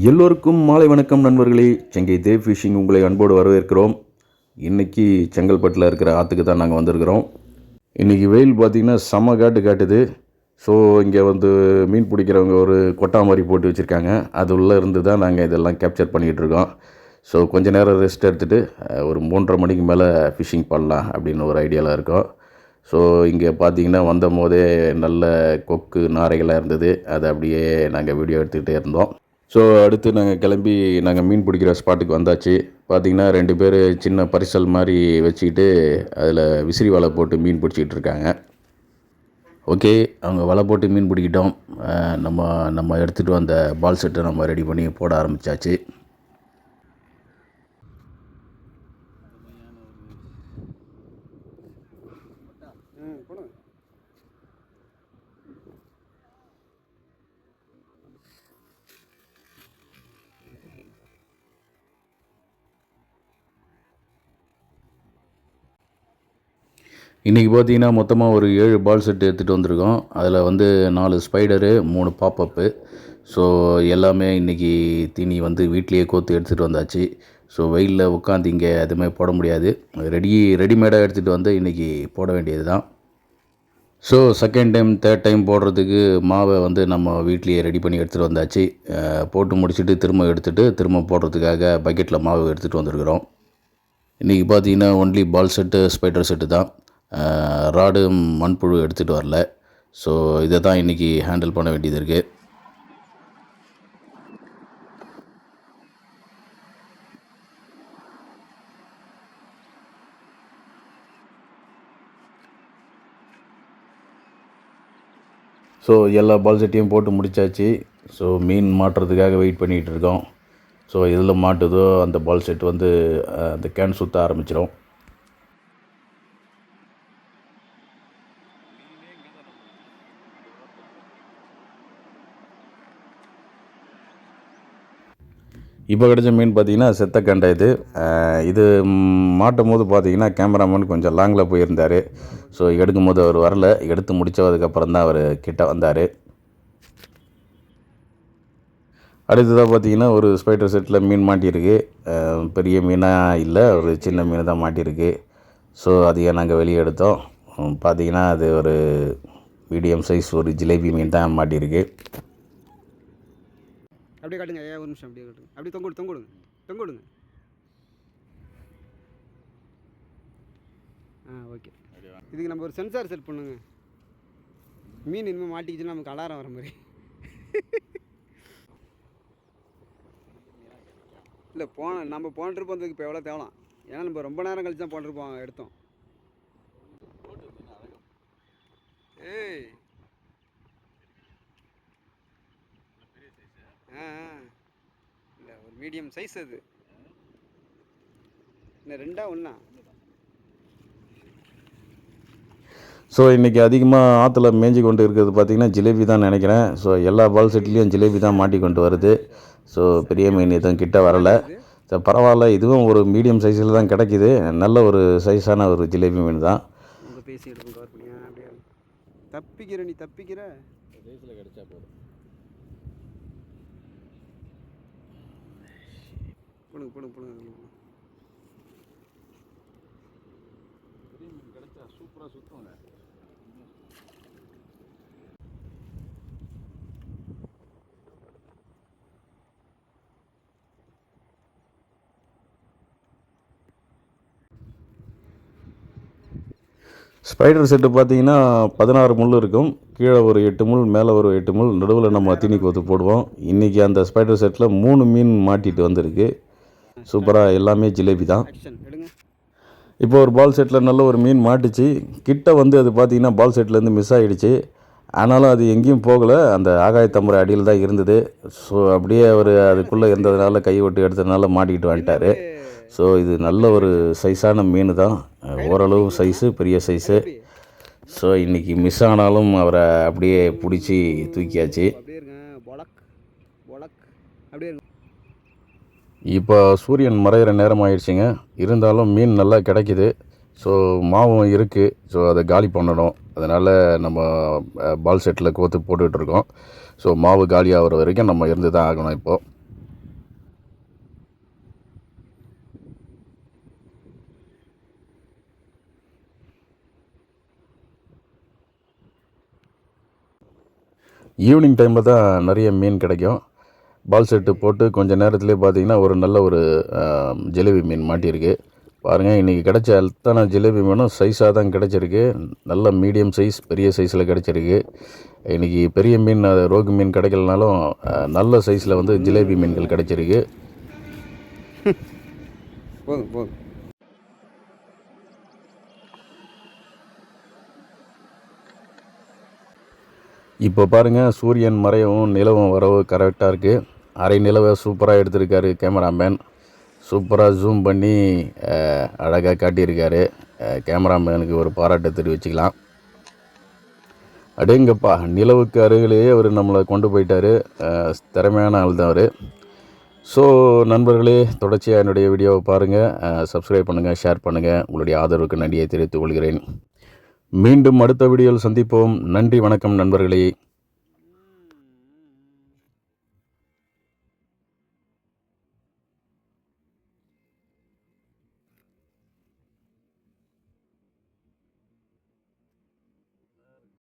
எல்லோருக்கும் மாலை வணக்கம் நண்பர்களே. செங்கை தேவ் ஃபிஷிங் உங்களை அன்போடு வரவேற்கிறோம். இன்றைக்கி செங்கல்பட்டில் இருக்கிற ஆற்றுக்கு தான் நாங்கள் வந்திருக்கிறோம். இன்றைக்கி வெயில் பார்த்திங்கன்னா செம்ம காட்டு காட்டுது. ஸோ இங்கே வந்து மீன் பிடிக்கிறவங்க ஒரு கொட்டா மாதிரி போட்டு வச்சுருக்காங்க. அது உள்ளே இருந்து தான் நாங்கள் இதெல்லாம் கேப்சர் பண்ணிகிட்டு இருக்கோம். ஸோ கொஞ்ச நேரம் ரெஸ்ட் எடுத்துகிட்டு ஒரு மூன்றரை மணிக்கு மேலே ஃபிஷிங் பண்ணலாம் அப்படின்னு ஒரு ஐடியாவில் இருக்கோம். ஸோ இங்கே பார்த்தீங்கன்னா வந்த போதே நல்ல கொக்கு நாரைகளாக இருந்தது. அதை அப்படியே நாங்கள் வீடியோ எடுத்துக்கிட்டே இருந்தோம். ஸோ அடுத்து நாங்கள் கிளம்பி நாங்கள் மீன் பிடிக்கிற ஸ்பாட்டுக்கு வந்தாச்சு. பார்த்தீங்கன்னா ரெண்டு பேர் சின்ன பரிசல் மாதிரி வச்சுக்கிட்டு அதில் விசிறி வலை போட்டு மீன் பிடிச்சிக்கிட்டு இருக்காங்க. ஓகே அவங்க வலை போட்டு மீன் பிடிக்கிட்டோம். நம்ம நம்ம எடுத்துகிட்டு வந்த பால் செட்டை நம்ம ரெடி பண்ணி போட ஆரம்பித்தாச்சு இன்றைக்கி பார்த்தீங்கன்னா மொத்தமாக ஒரு ஏழு பால் செட்டு எடுத்துகிட்டு வந்திருக்கோம். அதில் வந்து நாலு ஸ்பைடரு மூணு பாப்பப்பு ஸோ எல்லாமே இன்றைக்கி தீனி வந்து வீட்லேயே கோத்து எடுத்துகிட்டு வந்தாச்சு. ஸோ வெயிலில் உட்காந்து இங்கே எதுவுமே போட முடியாது. ரெடி ரெடிமேடாக எடுத்துகிட்டு வந்து இன்றைக்கி போட வேண்டியது தான் so second time third time போடுறதுக்கு மாவை வந்து நம்ம வீட்லேயே ரெடி பண்ணி எடுத்துகிட்டு வந்தாச்சு. போட்டு முடிச்சுட்டு திரும்ப எடுத்துகிட்டு திரும்ப போடுறதுக்காக பக்கெட்டில் மாவு எடுத்துகிட்டு வந்திருக்கிறோம். இன்றைக்கி பார்த்தீங்கன்னா only ball set spider set தான். ராடு மண்புழு எடுத்துகிட்டு வரல. ஸோ இதை தான் இன்றைக்கி ஹேண்டில் பண்ண வேண்டியது இருக்குது ஸோ எல்லா பால் செட்டையும் போட்டு முடிச்சாச்சு. ஸோ மீன் மாட்டுறதுக்காக வெயிட் பண்ணிகிட்டு இருக்கோம். ஸோ எதில் மாட்டுதோ அந்த பால் செட் வந்து அந்த கேன் சுற்ற ஆரம்பிச்சிடும் இப்போ கிடைச்ச மீன் பார்த்திங்கன்னா செத்த கண்டை இது. இது மாட்டும் போது பார்த்தீங்கன்னா கேமராமேன் கொஞ்சம் லாங்கில் போயிருந்தார். ஸோ எடுக்கும் போது அவர் வரல. எடுத்து முடித்ததுக்கப்புறம் தான் அவர் கிட்ட வந்தார். அடுத்ததாக பார்த்தீங்கன்னா ஒரு ஸ்பைடர் செட்டில் மீன் மாட்டியிருக்கு. பெரிய மீனாக இல்லை ஒரு சின்ன மீன் தான் மாட்டியிருக்கு. ஸோ அதையே நாங்கள் வெளியே எடுத்தோம். பார்த்தீங்கன்னா அது ஒரு மீடியம் சைஸ் ஒரு ஜிலேபி மீன் தான் மாட்டியிருக்கு. அப்படியே காட்டுங்க. ஏன் ஒரு நிமிஷம் அப்படியே காட்டுங்க. அப்படியே தொங்க தொங்க விடுங்க. தொங்க விடுங்க. ஆ ஓகே. இதுக்கு நம்ம ஒரு சென்சார் செட் பண்ணுங்க. மீன் இனிமேல் மாட்டிக்கிச்சுன்னா நமக்கு அலாரம் வர மாதிரி. இல்லை போன நம்ம போன ட்ரிப் வந்ததுக்கு இப்போ எவ்வளோ தேவலாம்? ஏன்னா நம்ம ரொம்ப நேரம் கழிச்சு தான் போன ட்ரிப் எடுத்தோம் ஏய் ஆ இல்லை ஒரு மீடியம் சைஸ் அது. ரெண்டா ஒன்றா ஸோ இன்றைக்கி அதிகமாக ஆற்றுல மேய்ஞ்சி கொண்டு இருக்கிறது பார்த்திங்கன்னா ஜிலேபி தான் நினைக்கிறேன். ஸோ எல்லா பால் செட்லேயும் ஜிலேபி தான் மாட்டி கொண்டு வருது. ஸோ பெரிய மீன் எதுவும் கிட்ட வரலை. ஸோ பரவாயில்ல இதுவும் ஒரு மீடியம் சைஸில் தான் கிடைக்கிது. நல்ல ஒரு சைஸான ஒரு ஜிலேபி மீன் தான். தப்பிக்கிற நீ தப்பிக்கிற கிடைச்சா போதும். போடுங்க போடுங்க போடுங்க கிடைச்சா சூப்பராக சுற்றுங்க ஸ்பைடர் செட்டு பார்த்தீங்கன்னா பதினாறு முள் இருக்கும். கீழே ஒரு எட்டு முள் மேலே ஒரு எட்டு முள் நடுவில் நம்ம தீனி கோத்து போடுவோம். இன்றைக்கி அந்த ஸ்பைடர் செட்டில் மூணு மீன் மாட்டிட்டு வந்திருக்கு. சூப்பராக எல்லாமே ஜிலேபி தான். இப்போ ஒரு பால் செட்டில் நல்ல ஒரு மீன் மாட்டுச்சு. கிட்ட வந்து அது பார்த்தீங்கன்னா பால் செட்லேருந்து மிஸ் ஆகிடுச்சு ஆனாலும் அது எங்கேயும் போகலை. அந்த ஆகாயத்தம்பரை அடியில் தான் இருந்தது. ஸோ அப்படியே அவர் அதுக்குள்ளே இருந்ததுனால கை விட்டு எடுத்ததுனால மாட்டிக்கிட்டு வந்துட்டார். ஸோ இது நல்ல ஒரு சைஸான மீன் தான். ஓரளவு சைஸு பெரிய சைஸு ஸோ இன்றைக்கி மிஸ் ஆனாலும் அவரை அப்படியே பிடிச்சி தூக்கியாச்சு. இப்போ சூரியன் மறையிற நேரம் ஆயிடுச்சிங்க இருந்தாலும் மீன் நல்லா கிடைக்கிது. ஸோ மாவும் இருக்குது ஸோ அதை காலி பண்ணணும். அதனால் நம்ம பால் செட்டில் கோத்து போட்டுக்கிட்டுருக்கோம். ஸோ மாவு காலி ஆகிற வரைக்கும் நம்ம இருந்து தான் ஆகணும் இப்போது ஈவினிங் டைமில் தான் நிறைய மீன் கிடைக்கும். பால் செட்டு போட்டு கொஞ்சம் நேரத்துலேயே பார்த்தீங்கன்னா ஒரு நல்ல ஒரு ஜிலேபி மீன் மாட்டியிருக்கு. பாருங்கள் இன்றைக்கி கிடைச்ச அத்தனை ஜிலேபி மீனும் சைஸாக தான் கிடச்சிருக்கு. நல்ல மீடியம் சைஸ் பெரிய சைஸில் கிடச்சிருக்கு. இன்றைக்கி பெரிய மீன் அது ரோகு மீன் கிடைக்கலனாலும் நல்ல சைஸில் வந்து ஜிலேபி மீன்கள் கிடச்சிருக்கு. போதும் போதும். இப்போ பாருங்கள் சூரியன் மறையவும் நிலவும் வரவும் கரெக்டாக இருக்குது அரை நிலவை சூப்பராக எடுத்திருக்காரு கேமராமேன் சூப்பராக ஜூம் பண்ணி அழகாக காட்டியிருக்காரு. கேமராமேனுக்கு ஒரு பாராட்டை தெரிவிச்சுக்கலாம். அடேங்கப்பா நிலவுக்கு அருகிலேயே அவர் நம்மளை கொண்டு போயிட்டார். திறமையான ஆள் தான் அவர். ஸோ நண்பர்களே தொடர்ச்சியாக என்னுடைய வீடியோவை பாருங்கள் சப்ஸ்கிரைப் பண்ணுங்கள் ஷேர் பண்ணுங்கள் உங்களுடைய ஆதரவுக்கு நன்றியை தெரிவித்துக் கொள்கிறேன். மீண்டும் அடுத்த வீடியோவில் சந்திப்போம். நன்றி வணக்கம் நண்பர்களே.